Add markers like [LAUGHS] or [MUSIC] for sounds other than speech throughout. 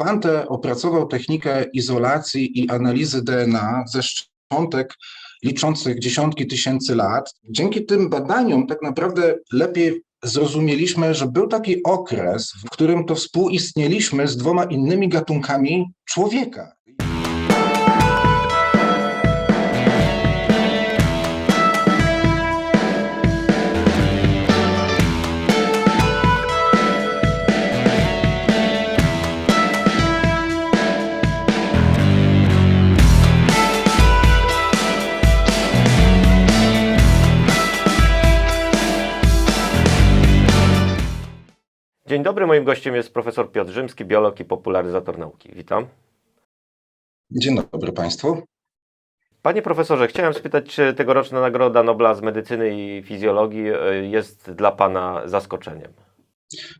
Swante opracował technikę izolacji i analizy DNA ze szczątek liczących dziesiątki tysięcy lat. Dzięki tym badaniom tak naprawdę lepiej zrozumieliśmy, że był taki okres, w którym to współistnieliśmy z dwoma innymi gatunkami człowieka. Dzień dobry, moim gościem jest profesor Piotr Rzymski, biolog i popularyzator nauki. Witam. Dzień dobry Państwu. Panie profesorze, chciałem spytać, czy tegoroczna Nagroda Nobla z Medycyny i Fizjologii e, jest dla Pana zaskoczeniem?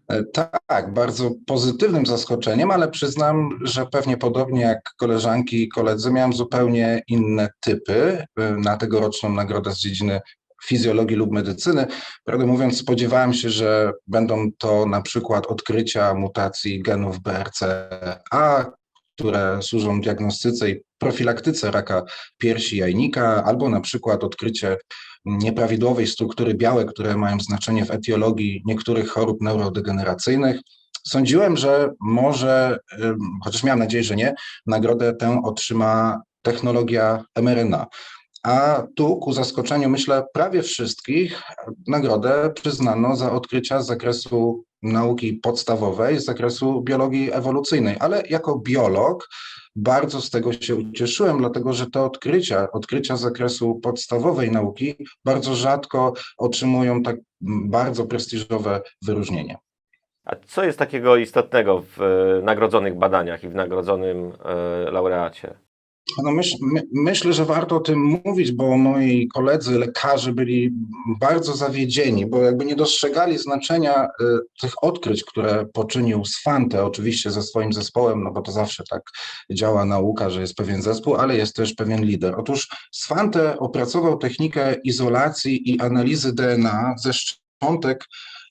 E, Tak, bardzo pozytywnym zaskoczeniem, ale przyznam, że pewnie podobnie jak koleżanki i koledzy, miałem zupełnie inne typy e, na tegoroczną nagrodę z dziedziny fizjologii lub medycyny. Prawdę mówiąc, spodziewałem się, że będą to na przykład odkrycia mutacji genów BRCA, które służą diagnostyce i profilaktyce raka piersi jajnika, albo na przykład odkrycie nieprawidłowej struktury białek, które mają znaczenie w etiologii niektórych chorób neurodegeneracyjnych. Sądziłem, że może, chociaż miałem nadzieję, że nie, nagrodę tę otrzyma technologia mRNA. A tu, ku zaskoczeniu, myślę, prawie wszystkich, nagrodę przyznano za odkrycia z zakresu nauki podstawowej, z zakresu biologii ewolucyjnej. Ale jako biolog bardzo z tego się ucieszyłem, dlatego że te odkrycia, odkrycia z zakresu podstawowej nauki bardzo rzadko otrzymują tak bardzo prestiżowe wyróżnienie. A co jest takiego istotnego w e, nagrodzonych badaniach i w nagrodzonym e, laureacie? No myśl, my, myślę, że warto o tym mówić, bo moi koledzy lekarze byli bardzo zawiedzieni, bo jakby nie dostrzegali znaczenia y, tych odkryć, które poczynił Swante, oczywiście ze swoim zespołem, no bo to zawsze tak działa nauka, że jest pewien zespół, ale jest też pewien lider. Otóż Swante opracował technikę izolacji i analizy DNA ze szczątek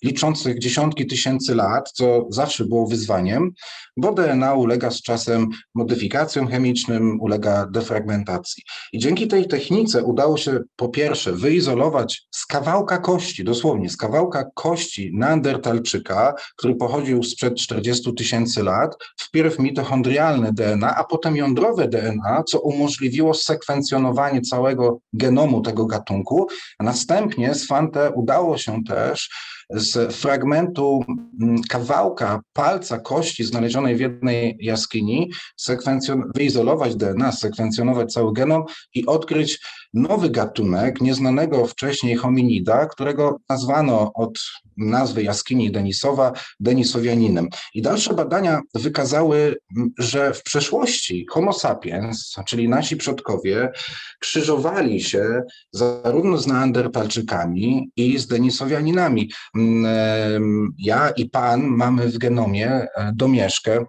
liczących dziesiątki tysięcy lat, co zawsze było wyzwaniem, bo DNA ulega z czasem modyfikacjom chemicznym, ulega defragmentacji. I dzięki tej technice udało się po pierwsze wyizolować z kawałka kości, dosłownie z kawałka kości neandertalczyka, który pochodził sprzed 40 tysięcy lat, wpierw mitochondrialne DNA, a potem jądrowe DNA, co umożliwiło sekwencjonowanie całego genomu tego gatunku. A następnie z Fante udało się też z fragmentu mm, kawałka palca kości znalezionej w jednej jaskini, sekwencjon- wyizolować DNA, sekwencjonować cały genom i odkryć nowy gatunek nieznanego wcześniej hominida, którego nazwano od nazwy jaskini Denisowa Denisowianinem. I dalsze badania wykazały, że w przeszłości Homo sapiens, czyli nasi przodkowie, krzyżowali się zarówno z Neandertalczykami i z Denisowianinami. Em, Ja i pan mamy w genomie e, domieszkę e,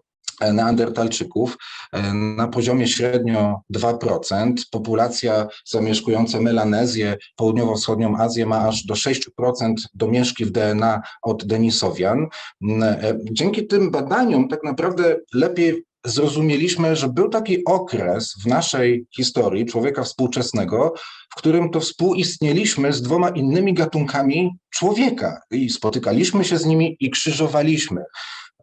Neandertalczyków e, na poziomie średnio 2%. Populacja zamieszkująca Melanezję, południowo-wschodnią Azję ma aż do 6% domieszki w DNA od Denisowian. E, Dzięki tym badaniom tak naprawdę lepiej zrozumieliśmy, że był taki okres w naszej historii człowieka współczesnego, w którym to współistnieliśmy z dwoma innymi gatunkami człowieka i spotykaliśmy się z nimi i krzyżowaliśmy.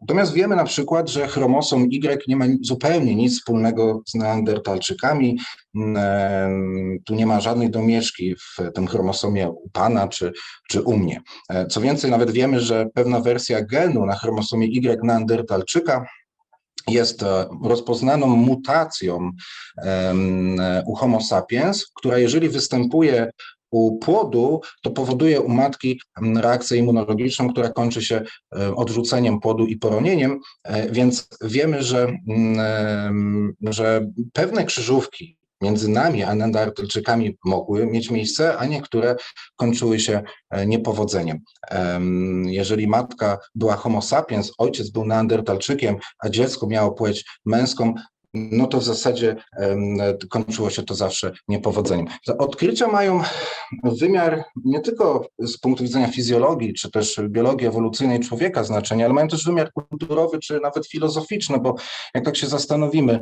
Natomiast wiemy na przykład, że chromosom Y nie ma zupełnie nic wspólnego z neandertalczykami. Mm, Tu nie ma żadnej domieszki w tym chromosomie u pana czy, czy u mnie. E, Co więcej, nawet wiemy, że pewna wersja genu na chromosomie Y neandertalczyka jest e, rozpoznaną mutacją u Homo sapiens, która jeżeli występuje u płodu, to powoduje u matki em, reakcję immunologiczną, która kończy się e, odrzuceniem płodu i poronieniem, E, więc wiemy, że, mm, em, że pewne krzyżówki między nami a Neandertalczykami mogły mieć miejsce, a niektóre kończyły się e, niepowodzeniem. Em, Jeżeli matka była Homo sapiens, ojciec był Neandertalczykiem, a dziecko miało płeć męską, no to w zasadzie kończyło się to zawsze niepowodzeniem. Te odkrycia mają wymiar nie tylko z punktu widzenia fizjologii, czy też biologii ewolucyjnej człowieka znaczenie, ale mają też wymiar kulturowy, czy nawet filozoficzny, bo jak tak się zastanowimy,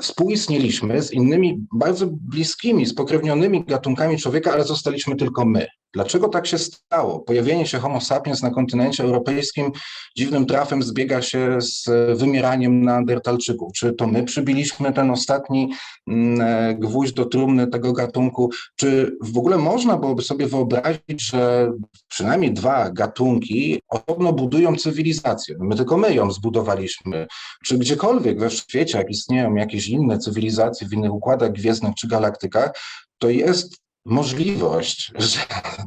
współistnieliśmy z innymi bardzo bliskimi, spokrewnionymi gatunkami człowieka, ale zostaliśmy tylko my. Dlaczego tak się stało? Pojawienie się Homo sapiens na kontynencie europejskim dziwnym trafem zbiega się z wymieraniem neandertalczyków. Czy to my przybiliśmy ten ostatni mm, e, gwóźdź do trumny tego gatunku? Czy w ogóle można byłoby sobie wyobrazić, że przynajmniej dwa gatunki osobno budują cywilizację? My tylko my ją zbudowaliśmy. Czy gdziekolwiek we świecie, jak istnieją jakieś inne cywilizacje w innych układach gwiezdnych czy galaktykach, to jest możliwość, że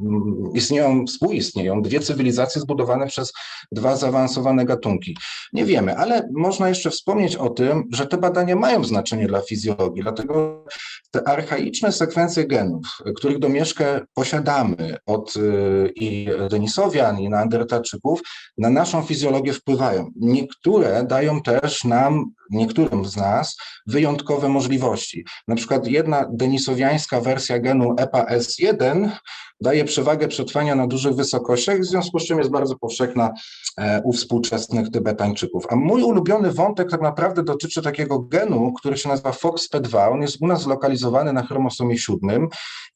[LAUGHS] istnieją, współistnieją dwie cywilizacje zbudowane przez dwa zaawansowane gatunki. Nie wiemy, ale można jeszcze wspomnieć o tym, że te badania mają znaczenie dla fizjologii, dlatego te archaiczne sekwencje genów, których domieszkę posiadamy od y, i Denisowian, i Neandertalczyków, na naszą fizjologię wpływają. Niektóre dają też nam, niektórym z nas, wyjątkowe możliwości. Na przykład jedna denisowiańska wersja genu E EPA-S1 daje przewagę przetrwania na dużych wysokościach, w związku z czym jest bardzo powszechna e, u współczesnych Tybetańczyków. A mój ulubiony wątek tak naprawdę dotyczy takiego genu, który się nazywa FOXP2. On jest u nas zlokalizowany na chromosomie 7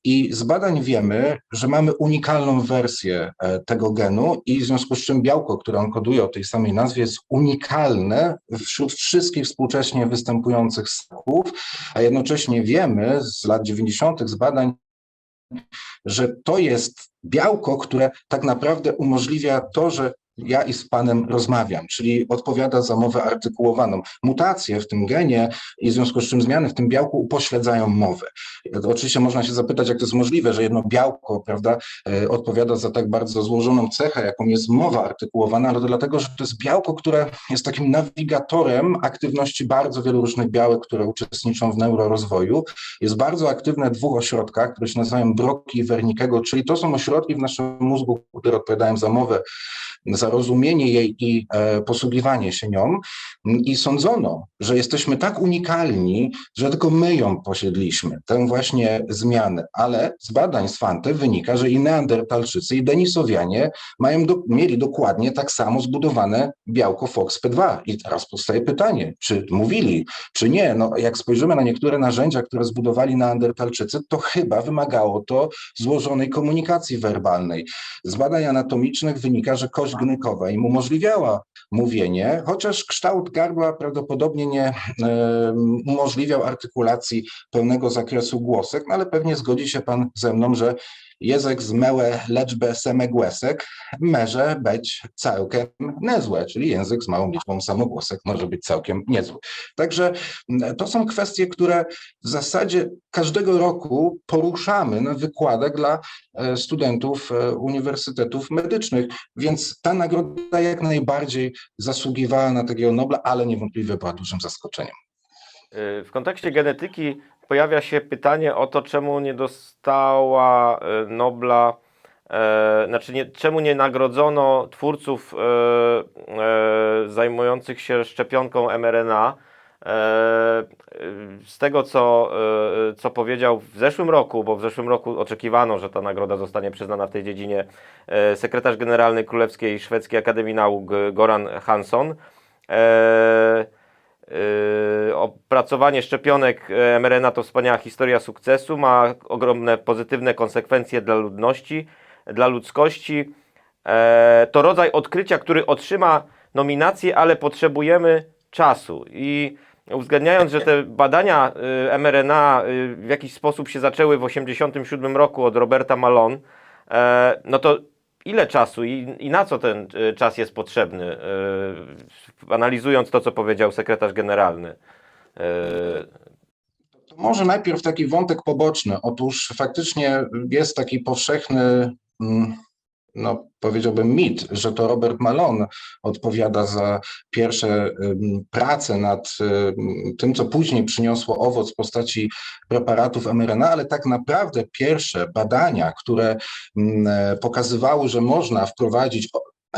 i z badań wiemy, że mamy unikalną wersję e, tego genu i w związku z czym białko, które on koduje o tej samej nazwie jest unikalne wśród wszystkich współcześnie występujących ssaków, a jednocześnie wiemy z lat 90. z badań, że to jest białko, które tak naprawdę umożliwia to, że ja i z Panem rozmawiam, czyli odpowiada za mowę artykułowaną. Mutacje w tym genie i w związku z czym zmiany w tym białku upośledzają mowę. Oczywiście można się zapytać, jak to jest możliwe, że jedno białko, prawda, e, odpowiada za tak bardzo złożoną cechę, jaką jest mowa artykułowana, ale to dlatego, że to jest białko, które jest takim nawigatorem aktywności bardzo wielu różnych białek, które uczestniczą w neurorozwoju. Jest bardzo aktywne w dwóch ośrodkach, które się nazywają Broki i Wernickiego, czyli to są ośrodki w naszym mózgu, które odpowiadają za mowę za rozumienie jej i e, posługiwanie się nią. I sądzono, że jesteśmy tak unikalni, że tylko my ją posiedliśmy, tę właśnie zmianę. Ale z badań z Fante wynika, że i Neandertalczycy, i Denisowianie mają do, mieli dokładnie tak samo zbudowane białko FOXP2. I teraz powstaje pytanie, czy mówili, czy nie. No, jak spojrzymy na niektóre narzędzia, które zbudowali Neandertalczycy, to chyba wymagało to złożonej komunikacji werbalnej. Z badań anatomicznych wynika, że kość gnykowa im umożliwiała mówienie, chociaż kształt gardła prawdopodobnie nie e, umożliwiał artykulacji pełnego zakresu głosek, no ale pewnie zgodzi się Pan ze mną, że język z małe liczbę samogłosek może być całkiem niezłe, czyli język z małą liczbą samogłosek może być całkiem niezły. Także to są kwestie, które w zasadzie każdego roku poruszamy na wykładach dla e, studentów e, uniwersytetów medycznych, więc ta nagroda jak najbardziej zasługiwała na takiego Nobla, ale niewątpliwie była dużym zaskoczeniem. Y, W kontekście genetyki pojawia się pytanie o to, czemu nie dostała y, Nobla, e, znaczy nie, czemu nie nagrodzono twórców e, e, zajmujących się szczepionką mRNA. E, y, z tego, co, e, co powiedział w zeszłym roku, bo w zeszłym roku oczekiwano, że ta nagroda zostanie przyznana w tej dziedzinie, e, sekretarz generalny Królewskiej Szwedzkiej Akademii Nauk e, Goran Hansson. E, Yy, opracowanie szczepionek e, mRNA to wspaniała historia sukcesu, ma ogromne pozytywne konsekwencje dla ludności, dla ludzkości. E, to rodzaj odkrycia, który otrzyma nominację, ale potrzebujemy czasu. I uwzględniając, że te badania y, mRNA y, w jakiś sposób się zaczęły w 1987 roku od Roberta Malone, e, no to ile czasu i, i na co ten y, czas jest potrzebny, y, analizując to, co powiedział sekretarz generalny. Y, To może najpierw taki wątek poboczny. Otóż faktycznie jest taki powszechny, mm, no powiedziałbym mit, że to Robert Malone odpowiada za pierwsze prace nad ym, tym, co później przyniosło owoc w postaci preparatów mRNA, ale tak naprawdę pierwsze badania, które e, pokazywały, że można wprowadzić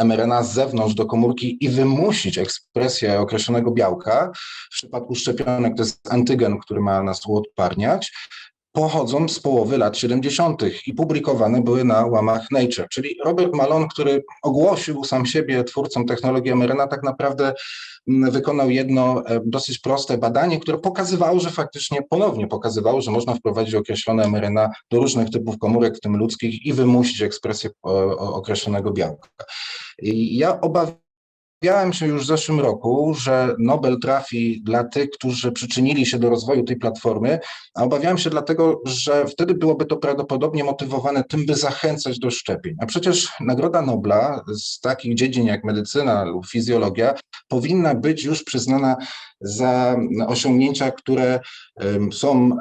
mRNA z zewnątrz do komórki i wymusić ekspresję określonego białka. W przypadku szczepionek to jest antygen, który ma nas uodparniać pochodzą z połowy lat 70. i publikowane były na łamach Nature. Czyli Robert Malone, który ogłosił sam siebie twórcą technologii mRNA, tak naprawdę mm, wykonał jedno e, dosyć proste badanie, które pokazywało, że faktycznie ponownie pokazywało, że można wprowadzić określone mRNA do różnych typów komórek, w tym ludzkich, i wymusić ekspresję określonego białka. I ja obawiam Obawiałem się już w zeszłym roku, że Nobel trafi dla tych, którzy przyczynili się do rozwoju tej platformy, a obawiałem się dlatego, że wtedy byłoby to prawdopodobnie motywowane tym, by zachęcać do szczepień. A przecież Nagroda Nobla z takich dziedzin jak medycyna lub fizjologia powinna być już przyznana za osiągnięcia, które są,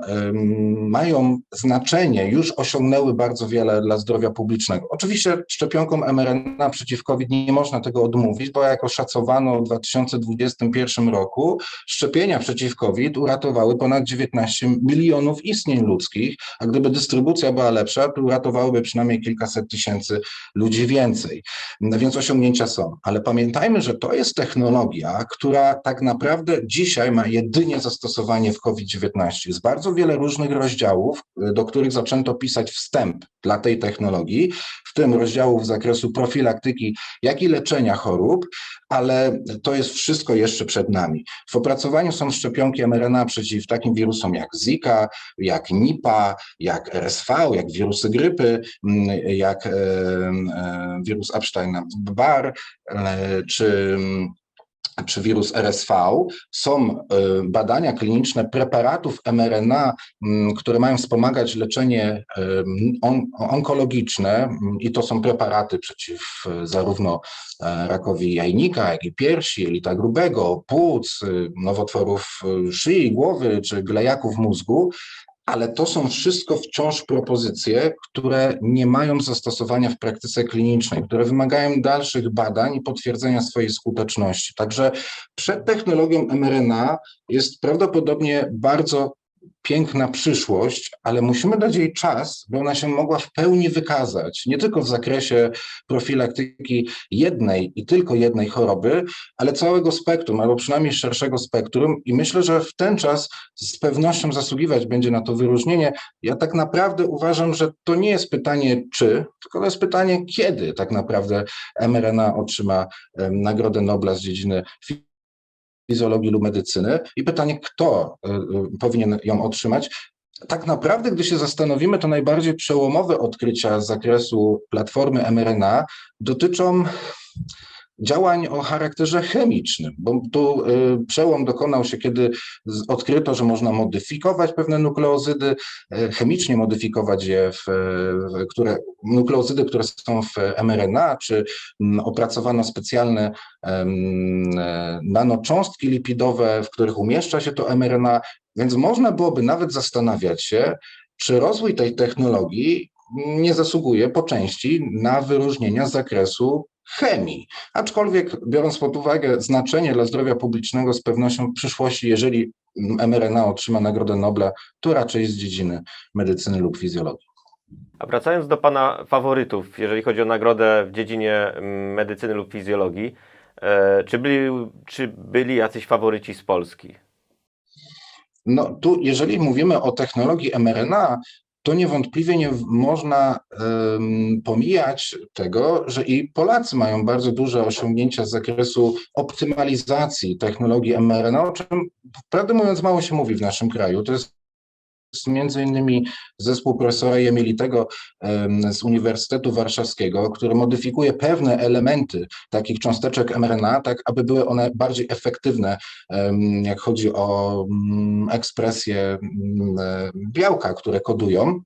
mają znaczenie, już osiągnęły bardzo wiele dla zdrowia publicznego. Oczywiście szczepionkom mRNA przeciw COVID nie można tego odmówić, bo jak oszacowano w 2021 roku, szczepienia przeciw COVID uratowały ponad 19 milionów istnień ludzkich, a gdyby dystrybucja była lepsza, to uratowałyby przynajmniej kilkaset tysięcy ludzi więcej. No więc osiągnięcia są. Ale pamiętajmy, że to jest technologia, która tak naprawdę dzisiaj ma jedynie zastosowanie w COVID-19. Jest bardzo wiele różnych rozdziałów, do których zaczęto pisać wstęp dla tej technologii, w tym rozdziałów z zakresu profilaktyki, jak i leczenia chorób, ale to jest wszystko jeszcze przed nami. W opracowaniu są szczepionki mRNA przeciw takim wirusom jak Zika, jak Nipa, jak RSV, jak wirusy grypy, mm, jak wirus Epstein-Barr, e, czy czy wirus RSV, są y, badania kliniczne preparatów mRNA, mm, które mają wspomagać leczenie onkologiczne mm, i to są preparaty przeciw y, zarówno e, rakowi jajnika, jak i piersi, jelita grubego, płuc, nowotworów szyi, głowy czy glejaków mózgu, ale to są wszystko wciąż propozycje, które nie mają zastosowania w praktyce klinicznej, które wymagają dalszych badań i potwierdzenia swojej skuteczności. Także przed technologią mRNA jest prawdopodobnie bardzo piękna przyszłość, ale musimy dać jej czas, by ona się mogła w pełni wykazać, nie tylko w zakresie profilaktyki jednej i tylko jednej choroby, ale całego spektrum, albo przynajmniej szerszego spektrum i myślę, że w ten czas z pewnością zasługiwać będzie na to wyróżnienie. Ja tak naprawdę uważam, że to nie jest pytanie czy, tylko to jest pytanie kiedy tak naprawdę mRNA otrzyma Nagrodę Nobla z dziedziny fizjologii lub medycyny i pytanie, kto y, y, powinien ją otrzymać. Tak naprawdę, gdy się zastanowimy, to najbardziej przełomowe odkrycia z zakresu platformy mRNA dotyczą działań o charakterze chemicznym, bo tu y, przełom dokonał się, kiedy odkryto, że można modyfikować pewne nukleozydy, y, chemicznie modyfikować je, w, które, nukleozydy, które są w mRNA, czy opracowano specjalne e, nanocząstki lipidowe, w których umieszcza się to mRNA, więc można byłoby nawet zastanawiać się, czy rozwój tej technologii nie zasługuje po części na wyróżnienia z zakresu chemii. Aczkolwiek biorąc pod uwagę znaczenie dla zdrowia publicznego, z pewnością w przyszłości, jeżeli mRNA otrzyma Nagrodę Nobla, to raczej z dziedziny medycyny lub fizjologii. A wracając do Pana faworytów, jeżeli chodzi o nagrodę w dziedzinie mm, medycyny lub fizjologii, e, czy byli, czy byli jacyś faworyci z Polski? No tu, jeżeli mówimy o technologii mRNA, to niewątpliwie nie można um, pomijać tego, że i Polacy mają bardzo duże osiągnięcia z zakresu optymalizacji technologii mRNA, o czym prawdę mówiąc mało się mówi w naszym kraju. To jest między innymi zespół profesora Jemilitego z Uniwersytetu Warszawskiego, który modyfikuje pewne elementy takich cząsteczek mRNA, tak aby były one bardziej efektywne, jak chodzi o mm, ekspresję mm, białka, które kodują.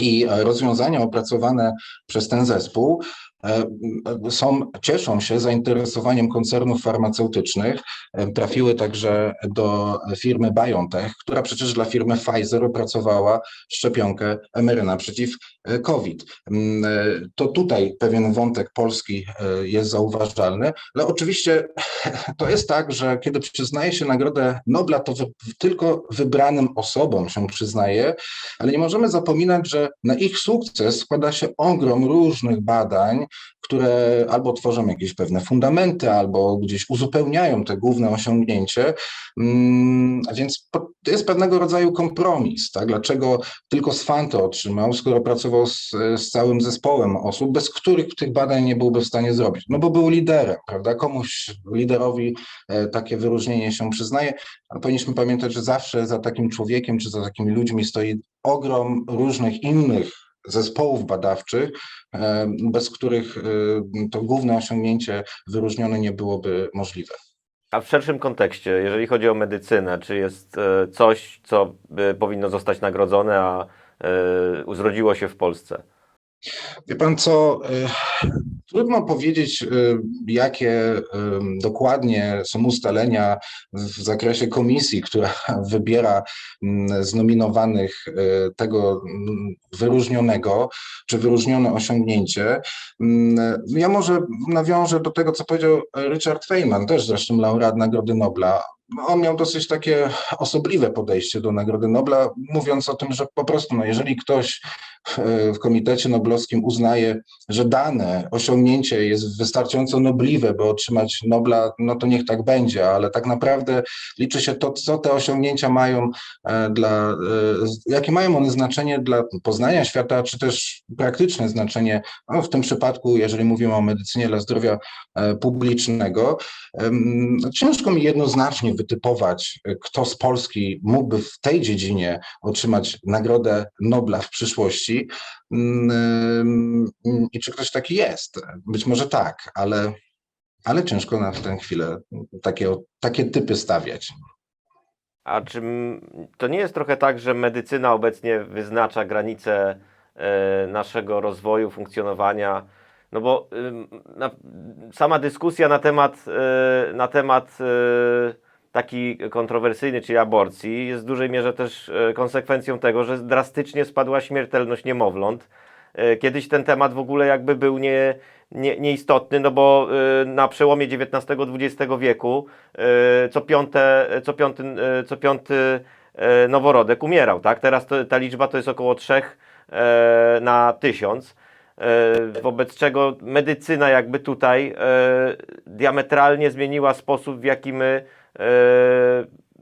I rozwiązania opracowane przez ten zespół E, są, cieszą się zainteresowaniem koncernów farmaceutycznych. E, trafiły także do firmy BioNTech, która przecież dla firmy Pfizer opracowała szczepionkę mRNA przeciw e, COVID. To tutaj pewien wątek polski jest zauważalny, ale oczywiście [LAUGHS] to jest tak, że kiedy przyznaje się Nagrodę Nobla, to tylko wybranym osobom się przyznaje, ale nie możemy zapominać, że na ich sukces składa się ogrom różnych badań, które albo tworzą jakieś pewne fundamenty, albo gdzieś uzupełniają te główne osiągnięcie. Mm, A więc to jest pewnego rodzaju kompromis. Tak? Dlaczego tylko Swan to otrzymał, skoro pracował z, z całym zespołem osób, bez których tych badań nie byłby w stanie zrobić? No bo był liderem, prawda? Komuś liderowi e, takie wyróżnienie się przyznaje, ale powinniśmy pamiętać, że zawsze za takim człowiekiem czy za takimi ludźmi stoi ogrom różnych innych zespołów badawczych, e, bez których e, to główne osiągnięcie wyróżnione nie byłoby możliwe. A w szerszym kontekście, jeżeli chodzi o medycynę, czy jest e, coś, co powinno zostać nagrodzone, a zrodziło się w Polsce? Wie pan co, y, trudno powiedzieć, y, jakie y, dokładnie są ustalenia w zakresie komisji, która [LAUGHS] wybiera mm, z nominowanych tego mm, wyróżnionego, czy wyróżnione osiągnięcie. Mm, Ja może nawiążę do tego, co powiedział Richard Feynman, też zresztą laureat Nagrody Nobla. On miał dosyć takie osobliwe podejście do Nagrody Nobla, mówiąc o tym, że po prostu, no, jeżeli ktoś w- w Komitecie Noblowskim uznaje, że dane osiągnięcie jest wystarczająco nobliwe, by otrzymać Nobla, no to niech tak będzie, ale tak naprawdę liczy się to, co te osiągnięcia mają e, dla, e, jakie mają one znaczenie dla poznania świata, czy też praktyczne znaczenie, no w tym przypadku, jeżeli mówimy o medycynie dla zdrowia e, publicznego. Ciężko mi jednoznacznie wytypować, e, kto z Polski mógłby w tej dziedzinie otrzymać Nagrodę Nobla w przyszłości. Mm, I czy ktoś taki jest? Być może tak, ale, ale ciężko na tę chwilę takie, takie typy stawiać. A czy to nie jest trochę tak, że medycyna obecnie wyznacza granice e, naszego rozwoju, funkcjonowania? No bo sama dyskusja na temat, e, na temat e, taki kontrowersyjny, czyli aborcji, jest w dużej mierze też e, konsekwencją tego, że drastycznie spadła śmiertelność niemowląt. E, Kiedyś ten temat w ogóle jakby był nie, nie, nieistotny, no bo e, na przełomie XIX-XX wieku co, piąte, co, piąty, co piąty noworodek umierał, tak? Teraz to, ta liczba to jest około 3 e, na tysiąc, wobec czego medycyna jakby tutaj diametralnie zmieniła sposób, w jaki my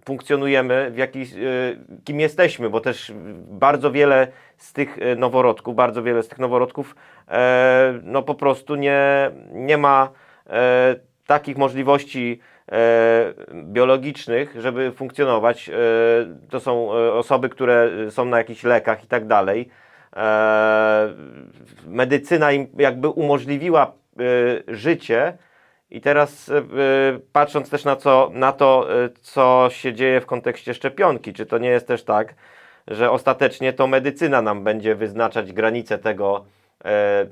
funkcjonujemy, w jaki, e, kim jesteśmy, bo też bardzo wiele z tych e, noworodków, bardzo wiele z tych noworodków e, no po prostu nie, nie ma e, takich możliwości e, biologicznych, żeby funkcjonować. E, to są e, osoby, które są na jakichś lekach i tak dalej. E, medycyna im jakby umożliwiła e, życie i teraz e, patrząc też na, co, na to, e, co się dzieje w kontekście szczepionki, czy to nie jest też tak, że ostatecznie to medycyna nam będzie wyznaczać granice tego, e,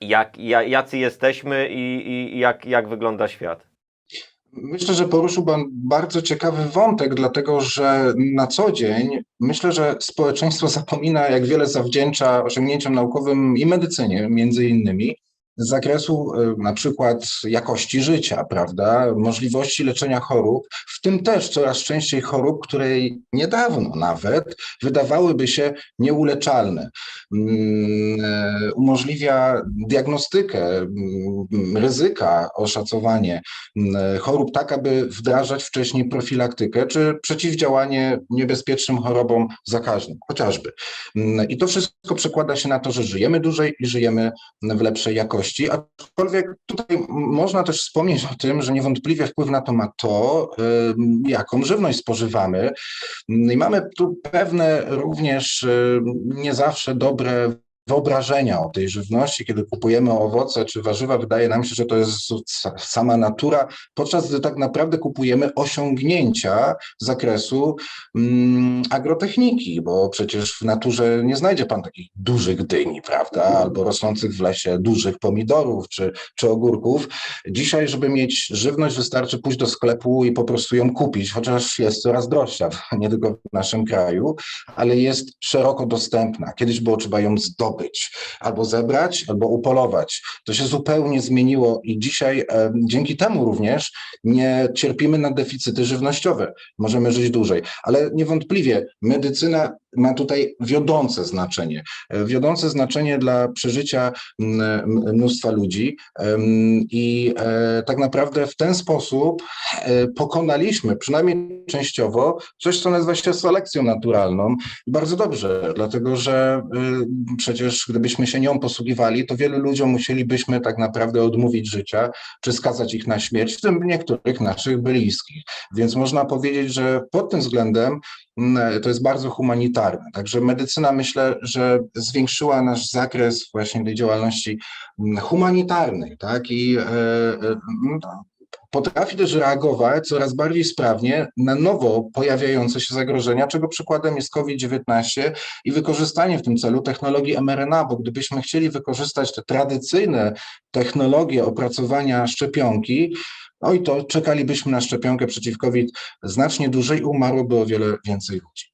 jak, ja- jacy jesteśmy i, i jak, jak wygląda świat. Myślę, że poruszył Pan bardzo ciekawy wątek, dlatego że na co dzień myślę, że społeczeństwo zapomina, jak wiele zawdzięcza osiągnięciom naukowym i medycynie, między innymi, z zakresu y, na przykład jakości życia, prawda, możliwości leczenia chorób, w tym też coraz częściej chorób, które niedawno nawet wydawałyby się nieuleczalne. Mm, e, Umożliwia diagnostykę mm, ryzyka, oszacowanie mm, chorób, tak aby wdrażać wcześniej profilaktykę czy przeciwdziałanie niebezpiecznym chorobom zakaźnym, chociażby. Mm, I to wszystko przekłada się na to, że żyjemy dłużej i żyjemy w lepszej jakości. Aczkolwiek tutaj można też wspomnieć o tym, że niewątpliwie wpływ na to ma to, ym, jaką żywność spożywamy. Mm, I mamy tu pewne również ym, nie zawsze dobre wyobrażenia o tej żywności, kiedy kupujemy owoce czy warzywa, wydaje nam się, że to jest sa- sama natura, podczas gdy tak naprawdę kupujemy osiągnięcia z zakresu mm, agrotechniki, bo przecież w naturze nie znajdzie pan takich dużych dyni, prawda, albo rosnących w lesie dużych pomidorów czy, czy ogórków. Dzisiaj, żeby mieć żywność, wystarczy pójść do sklepu i po prostu ją kupić, chociaż jest coraz droższa, [LAUGHS] nie tylko w naszym kraju, ale jest szeroko dostępna. Kiedyś było trzeba ją zdobyć zdobyć, albo zebrać, albo upolować. To się zupełnie zmieniło i dzisiaj e, dzięki temu również nie cierpimy na deficyty żywnościowe. Możemy żyć dłużej, ale niewątpliwie medycyna ma tutaj wiodące znaczenie. E, Wiodące znaczenie dla przeżycia mnóstwa ludzi i e, tak naprawdę w ten sposób pokonaliśmy, przynajmniej częściowo, coś, co nazywa się selekcją naturalną. Bardzo dobrze, dlatego że y, przecież gdybyśmy się nią posługiwali, to wielu ludziom musielibyśmy tak naprawdę odmówić życia, czy skazać ich na śmierć, w tym niektórych naszych bliskich. Więc można powiedzieć, że pod tym względem mm, to jest bardzo humanitarne. Także medycyna myślę, że zwiększyła nasz zakres właśnie tej działalności mm, humanitarnej, tak? I e, e, no, potrafi też reagować coraz bardziej sprawnie na nowo pojawiające się zagrożenia, czego przykładem jest COVID-19 i wykorzystanie w tym celu technologii mRNA, bo gdybyśmy chcieli wykorzystać te tradycyjne technologie opracowania szczepionki, no i to czekalibyśmy na szczepionkę przeciw COVID znacznie dłużej umarłoby o wiele więcej ludzi.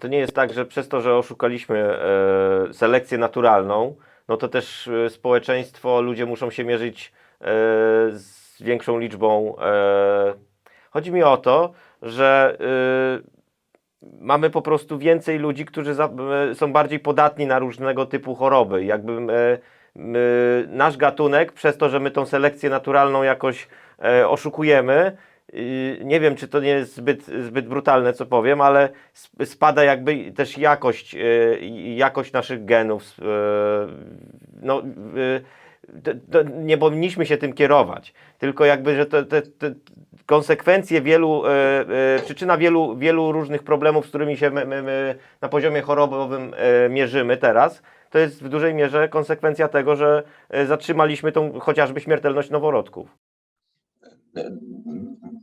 To nie jest tak, że przez to, że oszukaliśmy e, selekcję naturalną, no to też e, społeczeństwo, ludzie muszą się mierzyć e, z większą liczbą. E, chodzi mi o to, że e, mamy po prostu więcej ludzi, którzy za, e, są bardziej podatni na różnego typu choroby. Jakby nasz gatunek, przez to, że my tą selekcję naturalną jakoś oszukujemy, nie wiem, czy to nie jest zbyt, zbyt brutalne, co powiem, ale sp- spada jakby też jakość, jakość naszych genów. No, to, to nie powinniśmy się tym kierować, tylko jakby, że konsekwencje wielu, e, e, przyczyna wielu, wielu różnych problemów, z którymi się my, my, my na poziomie chorobowym e, mierzymy teraz, to jest w dużej mierze konsekwencja tego, że e, zatrzymaliśmy tą chociażby śmiertelność noworodków.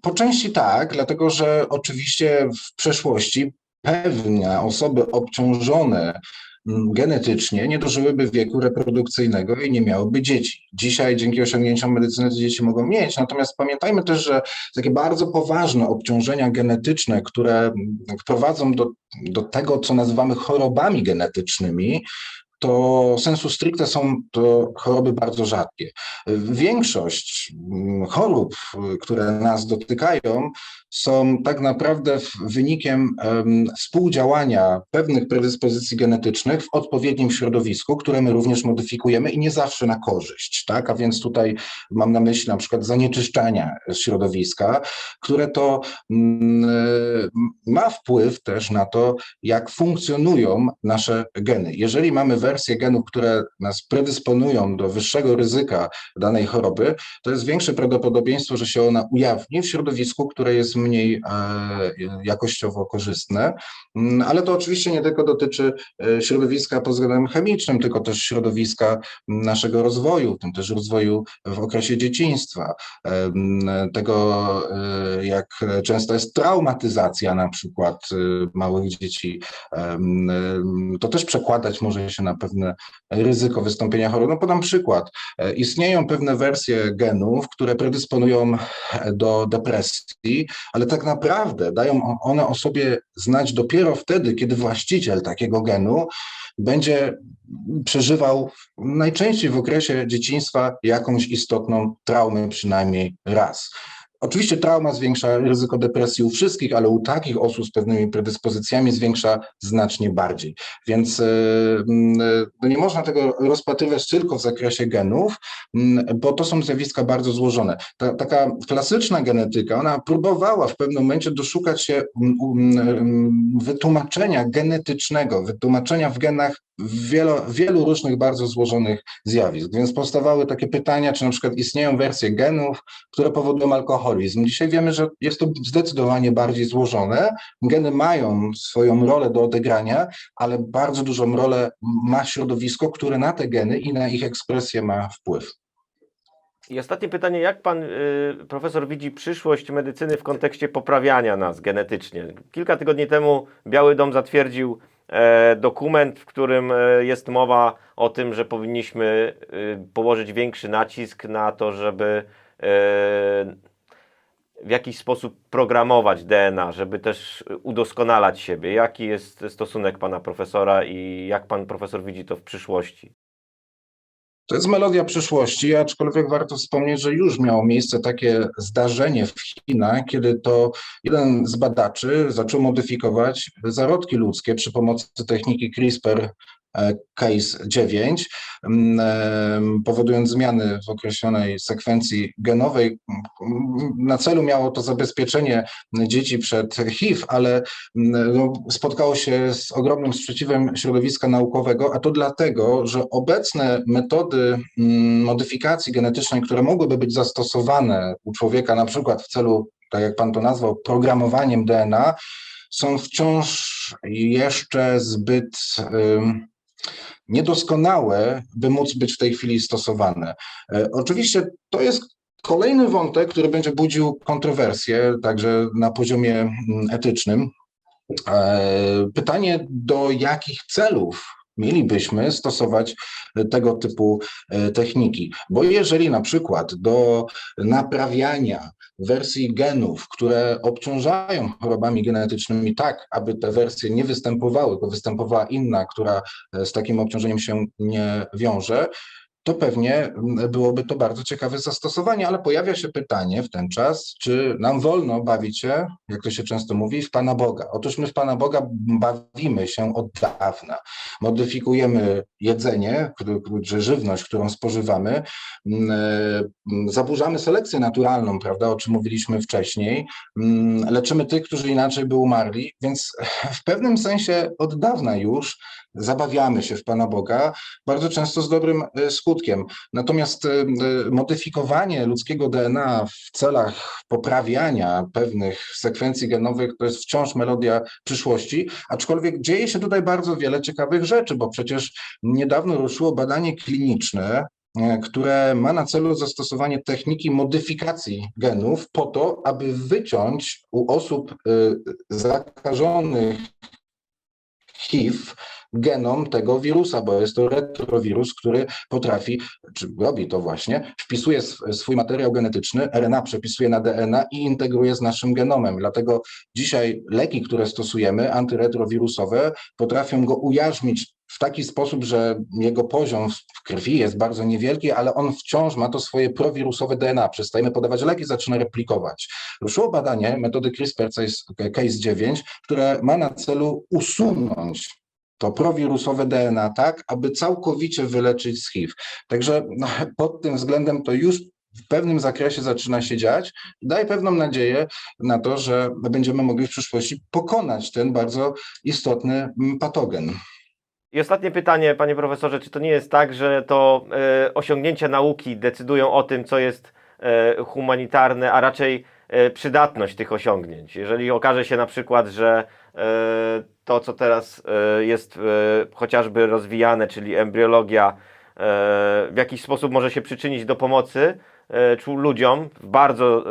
Po części tak, dlatego że oczywiście w przeszłości pewne osoby obciążone genetycznie nie dożyłyby wieku reprodukcyjnego i nie miałyby dzieci. Dzisiaj dzięki osiągnięciom medycyny te dzieci mogą mieć, natomiast pamiętajmy też, że takie bardzo poważne obciążenia genetyczne, które mm, prowadzą do, do tego, co nazywamy chorobami genetycznymi, to sensu stricte są to choroby bardzo rzadkie. Większość mm, chorób, które nas dotykają, są tak naprawdę wynikiem em, współdziałania pewnych predyspozycji genetycznych w odpowiednim środowisku, które my również modyfikujemy i nie zawsze na korzyść, tak? A więc tutaj mam na myśli na przykład zanieczyszczania środowiska, które to mm, y, ma wpływ też na to, jak funkcjonują nasze geny. Jeżeli mamy wersje genów, które nas predysponują do wyższego ryzyka danej choroby, to jest większe prawdopodobieństwo, że się ona ujawni w środowisku, które jest mniej e, jakościowo korzystne. Mm, Ale to oczywiście nie tylko dotyczy e, środowiska pod względem chemicznym, tylko też środowiska naszego rozwoju, w tym też rozwoju w okresie dzieciństwa, em, tego e, jak często jest traumatyzacja na przykład e, małych dzieci. To też przekładać może się na pewne ryzyko wystąpienia choroby. No podam przykład. E, Istnieją pewne wersje genów, które predysponują e, do depresji, ale tak naprawdę dają one o sobie znać dopiero wtedy, kiedy właściciel takiego genu będzie przeżywał najczęściej w okresie dzieciństwa jakąś istotną traumę przynajmniej raz. Oczywiście trauma zwiększa ryzyko depresji u wszystkich, ale u takich osób z pewnymi predyspozycjami zwiększa znacznie bardziej. Więc e, mm, e, no nie można tego rozpatrywać tylko w zakresie genów, mm, bo to są zjawiska bardzo złożone. Ta, taka klasyczna genetyka, ona próbowała w pewnym momencie doszukać się mm, wytłumaczenia genetycznego, wytłumaczenia w genach wielo, wielu różnych bardzo złożonych zjawisk. Więc powstawały takie pytania, czy na przykład istnieją wersje genów, które powodują alkoholizm. Dzisiaj wiemy, że jest to zdecydowanie bardziej złożone. Geny mają swoją rolę do odegrania, ale bardzo dużą rolę ma środowisko, które na te geny i na ich ekspresję ma wpływ. I ostatnie pytanie, jak pan y, profesor widzi przyszłość medycyny w kontekście poprawiania nas genetycznie? Kilka tygodni temu Biały Dom zatwierdził e, dokument, w którym e, jest mowa o tym, że powinniśmy y, położyć większy nacisk na to, żeby e, w jakiś sposób programować DNA, żeby też udoskonalać siebie? Jaki jest stosunek pana profesora i jak pan profesor widzi to w przyszłości? To jest melodia przyszłości, aczkolwiek warto wspomnieć, że już miało miejsce takie zdarzenie w Chinach, kiedy to jeden z badaczy zaczął modyfikować zarodki ludzkie przy pomocy techniki CRISPR. Case 9, powodując zmiany w określonej sekwencji genowej. Na celu miało to zabezpieczenie dzieci przed HIV, ale no, spotkało się z ogromnym sprzeciwem środowiska naukowego, a to dlatego, że obecne metody modyfikacji genetycznej, które mogłyby być zastosowane u człowieka na przykład w celu, tak jak pan to nazwał, programowaniem DNA, są wciąż jeszcze zbyt niedoskonałe, by móc być w tej chwili stosowane. E, oczywiście to jest kolejny wątek, który będzie budził kontrowersje, także na poziomie mm, etycznym. E, pytanie, do jakich celów mielibyśmy stosować tego typu e, techniki. Bo jeżeli na przykład do naprawiania wersji genów, które obciążają chorobami genetycznymi tak, aby te wersje nie występowały, bo występowała inna, która e, z takim obciążeniem się nie wiąże, to pewnie byłoby to bardzo ciekawe zastosowanie, ale pojawia się pytanie w ten czas, czy nam wolno bawić się, jak to się często mówi, w Pana Boga. Otóż my w Pana Boga bawimy się od dawna. Modyfikujemy jedzenie, czy żywność, którą spożywamy, mm, e, zaburzamy selekcję naturalną, prawda, o czym mówiliśmy wcześniej, mm, leczymy tych, którzy inaczej by umarli, więc [LAUGHS] w pewnym sensie od dawna już zabawiamy się w Pana Boga, bardzo często z dobrym e, skutkiem. Natomiast e, modyfikowanie ludzkiego DNA w celach poprawiania pewnych sekwencji genowych to jest wciąż melodia przyszłości, aczkolwiek dzieje się tutaj bardzo wiele ciekawych rzeczy, bo przecież niedawno ruszyło badanie kliniczne, e, które ma na celu zastosowanie techniki modyfikacji genów po to, aby wyciąć u osób zakażonych HIV genom tego wirusa, bo jest to retrowirus, który potrafi, czy robi to właśnie, wpisuje swój materiał genetyczny, RNA przepisuje na DNA i integruje z naszym genomem. Dlatego dzisiaj leki, które stosujemy, antyretrowirusowe, potrafią go ujarzmić w taki sposób, że jego poziom w krwi jest bardzo niewielki, ale on wciąż ma to swoje prowirusowe DNA. Przestajemy podawać leki, zaczyna replikować. Ruszyło badanie metody CRISPR Case 9, które ma na celu usunąć to prowirusowe DNA tak, aby całkowicie wyleczyć z HIV. Także no, [LAUGHS] pod tym względem to już w pewnym zakresie zaczyna się dziać. Daje pewną nadzieję na to, że będziemy mogli w przyszłości pokonać ten bardzo istotny mm, patogen. I ostatnie pytanie, panie profesorze, czy to nie jest tak, że to e, osiągnięcia nauki decydują o tym, co jest e, humanitarne, a raczej przydatność tych osiągnięć? Jeżeli okaże się na przykład, że e, to, co teraz e, jest e, chociażby rozwijane, czyli embriologia, e, w jakiś sposób może się przyczynić do pomocy ludziom w bardzo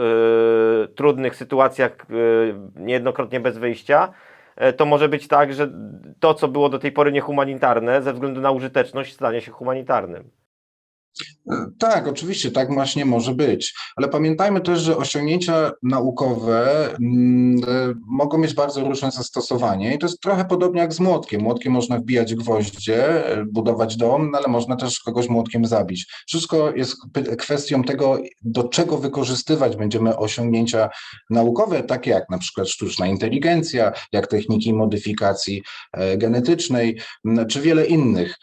trudnych sytuacjach, niejednokrotnie bez wyjścia, to może być tak, że to, co było do tej pory niehumanitarne, ze względu na użyteczność, stanie się humanitarnym. Tak, oczywiście, tak właśnie może być, ale pamiętajmy też, że osiągnięcia naukowe mm, e, mogą mieć bardzo różne zastosowanie i to jest trochę podobnie jak z młotkiem. Młotkiem można wbijać gwoździe, e, budować dom, no ale można też kogoś młotkiem zabić. Wszystko jest kwestią tego, do czego wykorzystywać będziemy osiągnięcia naukowe, takie jak na przykład sztuczna inteligencja, jak techniki modyfikacji e, genetycznej, czy wiele innych.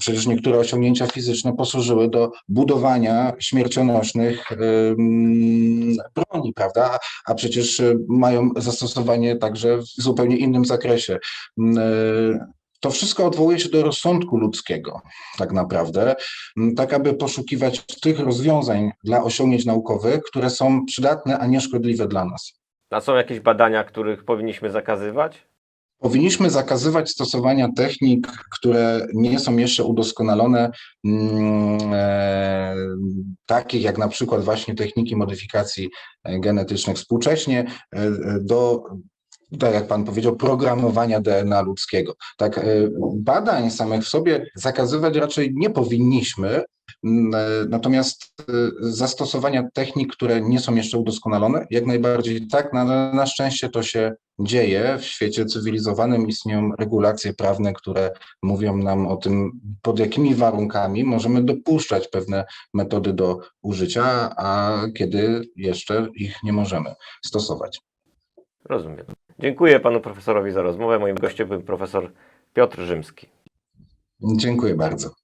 Przecież niektóre osiągnięcia fizyczne fizyczne posłużyły do budowania śmiercionośnych broni, prawda? A przecież y, mają zastosowanie także w zupełnie innym zakresie. To wszystko odwołuje się do rozsądku ludzkiego, tak naprawdę, tak aby poszukiwać tych rozwiązań dla osiągnięć naukowych, które są przydatne, a nie szkodliwe dla nas. A są jakieś badania, których powinniśmy zakazywać? Powinniśmy zakazywać stosowania technik, które nie są jeszcze udoskonalone, mm, e, takich jak na przykład właśnie techniki modyfikacji e, genetycznych współcześnie, e, do tak jak pan powiedział, programowania DNA ludzkiego. Tak, badań samych w sobie zakazywać raczej nie powinniśmy, Natomiast y, zastosowania technik, które nie są jeszcze udoskonalone, jak najbardziej tak, no, ale na szczęście to się dzieje. W świecie cywilizowanym istnieją regulacje prawne, które mówią nam o tym, pod jakimi warunkami możemy dopuszczać pewne metody do użycia, a kiedy jeszcze ich nie możemy stosować. Rozumiem. Dziękuję panu profesorowi za rozmowę. Moim gościem był profesor Piotr Rzymski. Dziękuję bardzo.